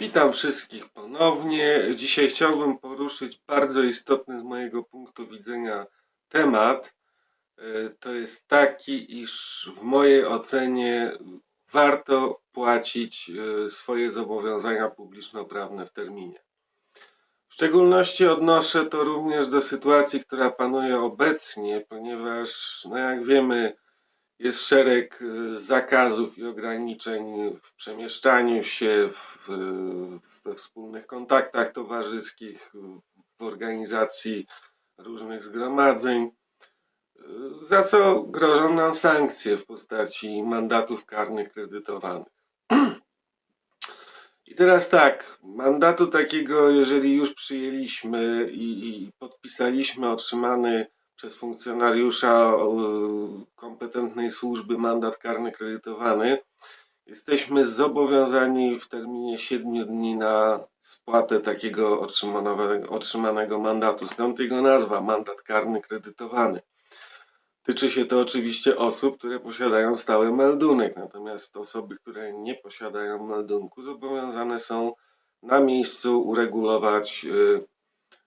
Witam wszystkich ponownie. Dzisiaj chciałbym poruszyć bardzo istotny z mojego punktu widzenia temat. E, To jest taki, iż w mojej ocenie warto płacić e, swoje zobowiązania publiczno-prawne w terminie. W szczególności odnoszę to również do sytuacji, która panuje obecnie, ponieważ, no jak wiemy, jest szereg e, zakazów i ograniczeń w przemieszczaniu się, w, we wspólnych kontaktach towarzyskich, w organizacji różnych zgromadzeń, e, za co grożą nam sankcje w postaci mandatów karnych kredytowanych. I teraz tak, mandatu takiego, jeżeli już przyjęliśmy i, i podpisaliśmy otrzymany przez funkcjonariusza e, kompetentnej służby mandat karny kredytowany, jesteśmy zobowiązani w terminie 7 dni na spłatę takiego otrzymanego, otrzymanego mandatu. Stąd jego nazwa mandat karny kredytowany. Tyczy się to oczywiście osób, które posiadają stały meldunek, natomiast osoby, które nie posiadają meldunku, zobowiązane są na miejscu uregulować y,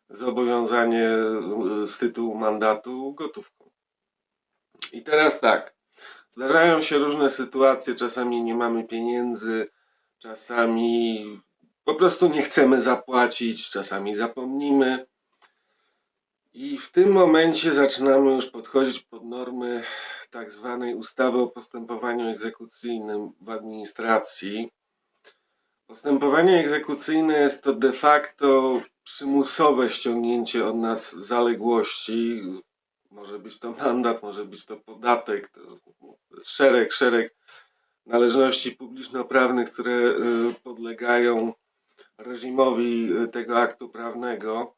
zobowiązanie y, z tytułu mandatu gotówką. I teraz tak, zdarzają się różne sytuacje, czasami nie mamy pieniędzy, czasami po prostu nie chcemy zapłacić, czasami zapomnimy. I w tym momencie zaczynamy już podchodzić pod normy tak zwanej ustawy o postępowaniu egzekucyjnym w administracji. Postępowanie egzekucyjne jest to de facto przymusowe ściągnięcie od nas zaległości. Może być to mandat, może być to podatek, to szereg, szereg należności publiczno-prawnych, które y, podlegają reżimowi y, tego aktu prawnego.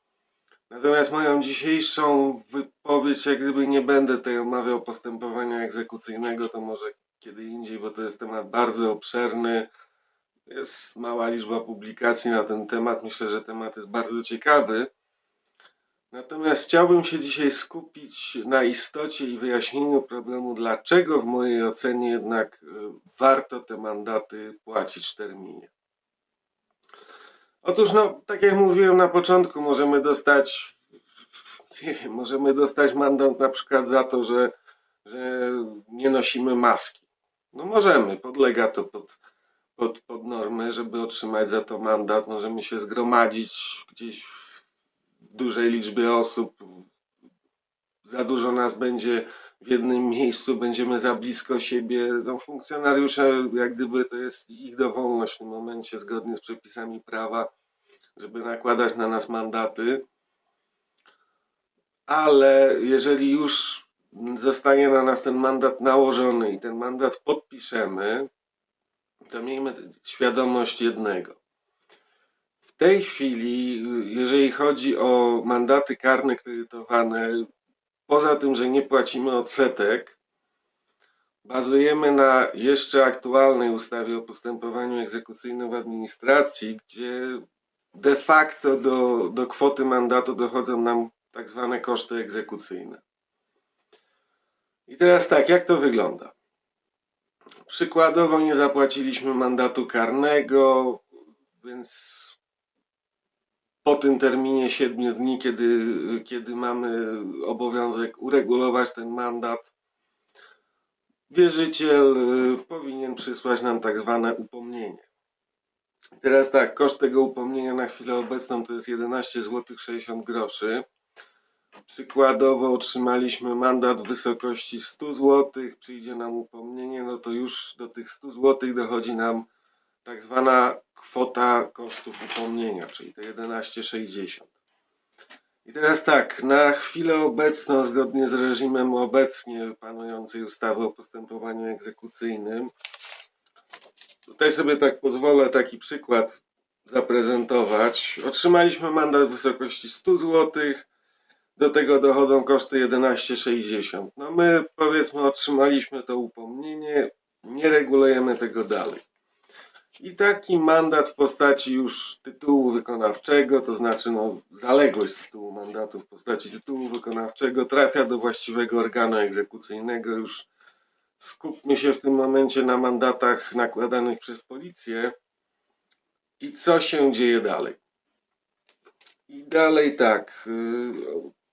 Natomiast moją dzisiejszą wypowiedź, jak gdyby nie będę tutaj omawiał postępowania egzekucyjnego, to może kiedy indziej, bo to jest temat bardzo obszerny. Jest mała liczba publikacji na ten temat. Myślę, że temat jest bardzo ciekawy. Natomiast chciałbym się dzisiaj skupić na istocie i wyjaśnieniu problemu, dlaczego w mojej ocenie jednak y, warto te mandaty płacić w terminie. Otóż, no, tak jak mówiłem na początku, możemy dostać, nie wiem, możemy dostać mandat na przykład za to, że, że nie nosimy maski. No możemy, podlega to pod, pod, pod żeby otrzymać za to mandat. Możemy się zgromadzić gdzieś w dużej liczbie osób. Za dużo nas będzie w jednym miejscu, będziemy za blisko siebie. No, funkcjonariusze, jak gdyby to jest ich dowolność w tym momencie, zgodnie z przepisami prawa, żeby nakładać na nas mandaty. Ale jeżeli już zostanie na nas ten mandat nałożony i ten mandat podpiszemy, to miejmy świadomość jednego. W tej chwili, jeżeli chodzi o mandaty karne kredytowane, poza tym, że nie płacimy odsetek, bazujemy na jeszcze aktualnej ustawie o postępowaniu egzekucyjnym w administracji, gdzie de facto do, do kwoty mandatu dochodzą nam tak zwane koszty egzekucyjne. I teraz tak, jak to wygląda? Przykładowo nie zapłaciliśmy mandatu karnego, więc po tym terminie 7 dni, kiedy, kiedy mamy obowiązek uregulować ten mandat, wierzyciel y, powinien przysłać nam tak zwane upomnienie. Teraz tak, koszt tego upomnienia na chwilę obecną to jest 11 zł 60 groszy. Przykładowo otrzymaliśmy mandat w wysokości 100 zł, przyjdzie nam upomnienie, no to już do tych 100 zł dochodzi nam tak zwana kwota kosztów upomnienia, czyli te 11,60. I teraz tak, na chwilę obecną, zgodnie z reżimem obecnie panującej ustawy o postępowaniu egzekucyjnym, tutaj sobie tak pozwolę taki przykład zaprezentować. Otrzymaliśmy mandat w wysokości 100 zł, do tego dochodzą koszty 11,60. No my powiedzmy otrzymaliśmy to upomnienie, nie regulujemy tego dalej. I taki mandat w postaci już tytułu wykonawczego, to znaczy no, zaległość z tytułu mandatu w postaci tytułu wykonawczego trafia do właściwego organu egzekucyjnego. Już skupmy się w tym momencie na mandatach nakładanych przez policję. I co się dzieje dalej? I dalej tak.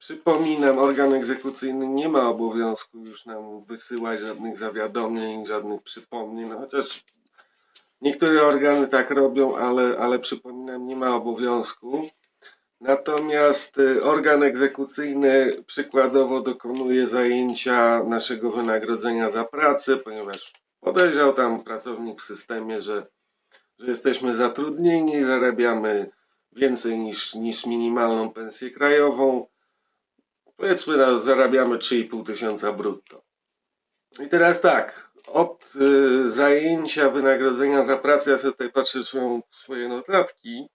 Przypominam, organ egzekucyjny nie ma obowiązku już nam wysyłać żadnych zawiadomień, żadnych przypomnień, no chociaż niektóre organy tak robią, ale, ale przypominam, nie ma obowiązku. Natomiast y, organ egzekucyjny przykładowo dokonuje zajęcia naszego wynagrodzenia za pracę, ponieważ podejrzał tam pracownik w systemie, że, że jesteśmy zatrudnieni, zarabiamy więcej niż, niż minimalną pensję krajową. Powiedzmy, no, zarabiamy 3,5 tysiąca brutto. I teraz tak, od y, zajęcia wynagrodzenia za pracę, ja sobie tutaj patrzę swoją, swoje notatki,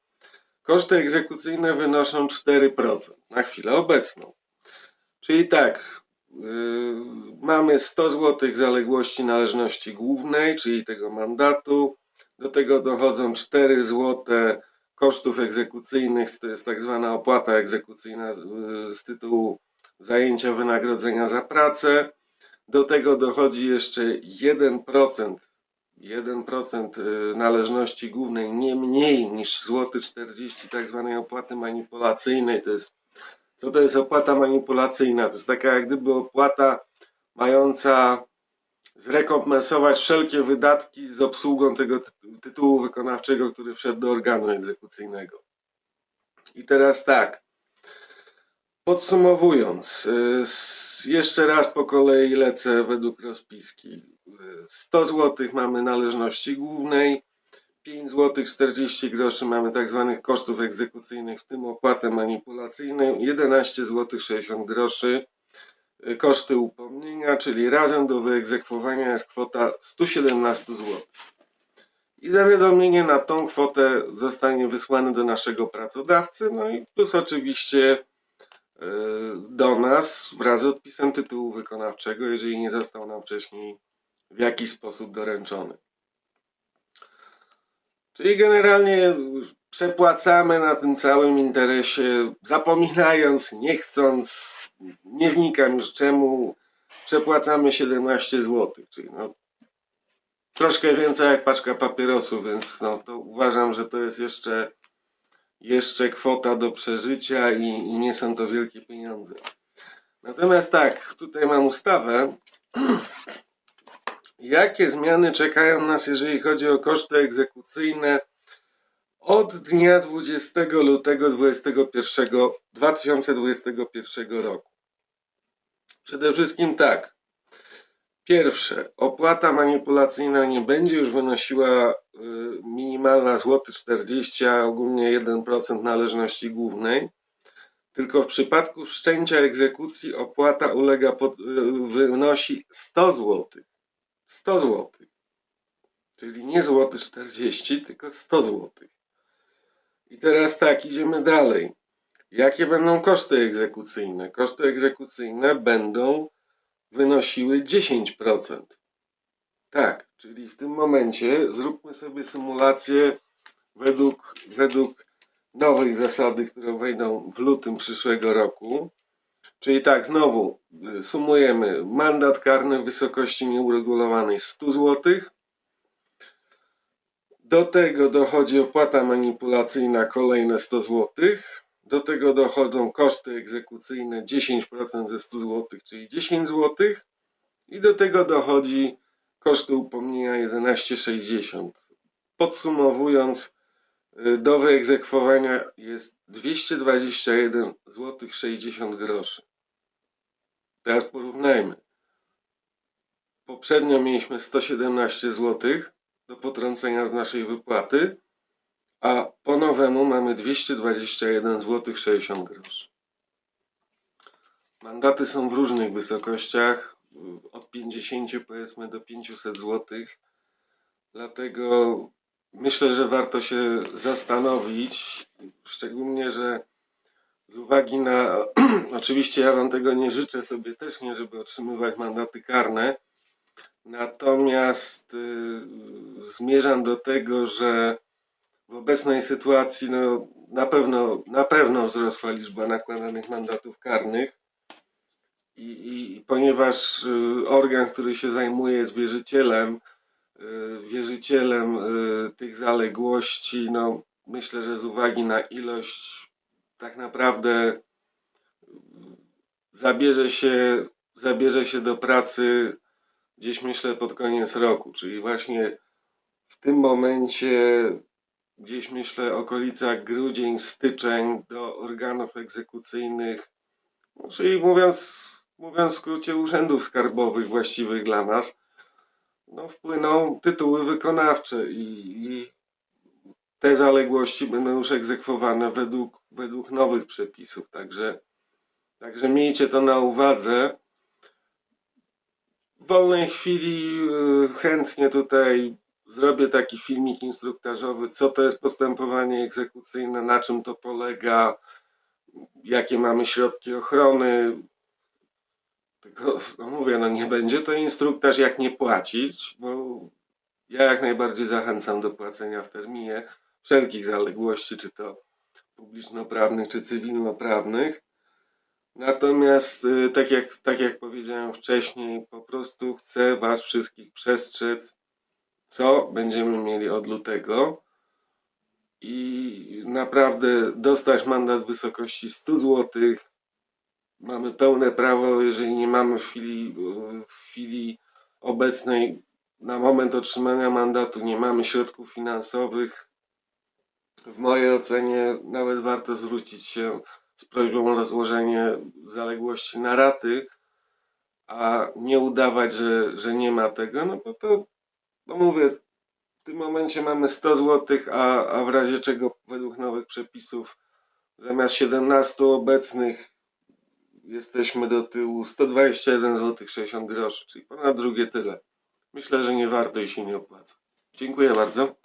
koszty egzekucyjne wynoszą 4% na chwilę obecną. Czyli tak, y, mamy 100 zł zaległości należności głównej, czyli tego mandatu, do tego dochodzą 4 zł kosztów egzekucyjnych, to jest tak zwana opłata egzekucyjna y, z tytułu zajęcia wynagrodzenia za pracę. Do tego dochodzi jeszcze 1%, 1% y, należności głównej nie mniej niż złoty 40 tak zwanej opłaty manipulacyjnej. To jest, co to jest opłata manipulacyjna? To jest taka jak gdyby opłata mająca zrekompensować wszelkie wydatki z obsługą tego tytu- tytułu wykonawczego, który wszedł do organu egzekucyjnego. I teraz tak. Podsumowując, y, jeszcze raz po kolei lecę według rozpiski. Y, 100 zł mamy należności głównej, 5 zł 40 groszy mamy tak zwanych kosztów egzekucyjnych, w tym opłatę manipulacyjną, 11 zł 60 groszy y, koszty upomnienia, czyli razem do wyegzekwowania jest kwota 117 zł. I zawiadomienie na tą kwotę zostanie wysłane do naszego pracodawcy, no i plus oczywiście do nas wraz z odpisem tytułu wykonawczego, jeżeli nie został nam wcześniej w jakiś sposób doręczony. Czyli generalnie przepłacamy na tym całym interesie, zapominając, nie chcąc, nie wnikam już czemu, przepłacamy 17 zł, czyli no, troszkę więcej jak paczka papierosów, więc no, to uważam, że to jest jeszcze, jeszcze kwota do przeżycia i, i nie są to wielkie pieniądze. Natomiast tak, tutaj mam ustawę. Jakie zmiany czekają nas, jeżeli chodzi o koszty egzekucyjne od dnia 20 lutego 21, 2021 roku? Przede wszystkim tak. Pierwsze, opłata manipulacyjna nie będzie już wynosiła y, minimalna złoty 40, a ogólnie 1% należności głównej, tylko w przypadku wszczęcia egzekucji opłata ulega pod, y, wynosi 100 zł. 100 zł. Czyli nie złoty 40, tylko 100 zł. I teraz tak, idziemy dalej. Jakie będą koszty egzekucyjne? Koszty egzekucyjne będą wynosiły 10%. Tak, czyli w tym momencie zróbmy sobie symulację według, według nowej zasady, które wejdą w lutym przyszłego roku. Czyli tak, znowu y, sumujemy mandat karny w wysokości nieuregulowanej 100 zł. Do tego dochodzi opłata manipulacyjna kolejne 100 zł. Do tego dochodzą koszty egzekucyjne 10% ze 100 zł, czyli 10 zł. I do tego dochodzi koszty upomnienia 11,60. Podsumowując, y, do wyegzekwowania jest 221 zł 60 groszy. Teraz porównajmy. Poprzednio mieliśmy 117 zł do potrącenia z naszej wypłaty, a po nowemu mamy 221 zł 60 groszy. Mandaty są w różnych wysokościach, od 50 powiedzmy do 500 zł. Dlatego myślę, że warto się zastanowić, szczególnie, że z uwagi na, oczywiście ja Wam tego nie życzę sobie też nie, żeby otrzymywać mandaty karne, natomiast y, zmierzam do tego, że w obecnej sytuacji no, na, pewno, na pewno wzrosła liczba nakładanych mandatów karnych. I, i, ponieważ y, organ, który się zajmuje jest wierzycielem, y, wierzycielem y, tych zaległości, no, myślę, że z uwagi na ilość tak naprawdę zabierze się, zabierze się do pracy gdzieś myślę pod koniec roku, czyli właśnie w tym momencie gdzieś myślę okolicach grudzień, styczeń do organów egzekucyjnych, no, czyli mówiąc, mówiąc w skrócie urzędów skarbowych właściwych dla nas, no, wpłyną tytuły wykonawcze i, i te zaległości będą już egzekwowane według, według nowych przepisów. Także, także miejcie to na uwadze. W wolnej chwili y, chętnie tutaj zrobię taki filmik instruktażowy, co to jest postępowanie egzekucyjne, na czym to polega, jakie mamy środki ochrony. Tylko no mówię, no nie będzie to instruktaż jak nie płacić, bo ja jak najbardziej zachęcam do płacenia w terminie wszelkich zaległości, czy to publiczno-prawnych, czy cywilno-prawnych. Natomiast, y, tak jak, tak jak powiedziałem wcześniej, po prostu chcę Was wszystkich przestrzec, co będziemy mieli od lutego. I naprawdę dostać mandat w wysokości 100 zł. Mamy pełne prawo, jeżeli nie mamy w chwili, w chwili obecnej, na moment otrzymania mandatu, nie mamy środków finansowych. W mojej ocenie nawet warto zwrócić się z prośbą o rozłożenie zaległości na raty, a nie udawać, że, że nie ma tego, no bo to, no mówię, w tym momencie mamy 100 zł, a, a w razie czego według nowych przepisów zamiast 17 obecnych jesteśmy do tyłu 121 zł 60 groszy, czyli ponad drugie tyle. Myślę, że nie warto i się nie opłaca. Dziękuję bardzo.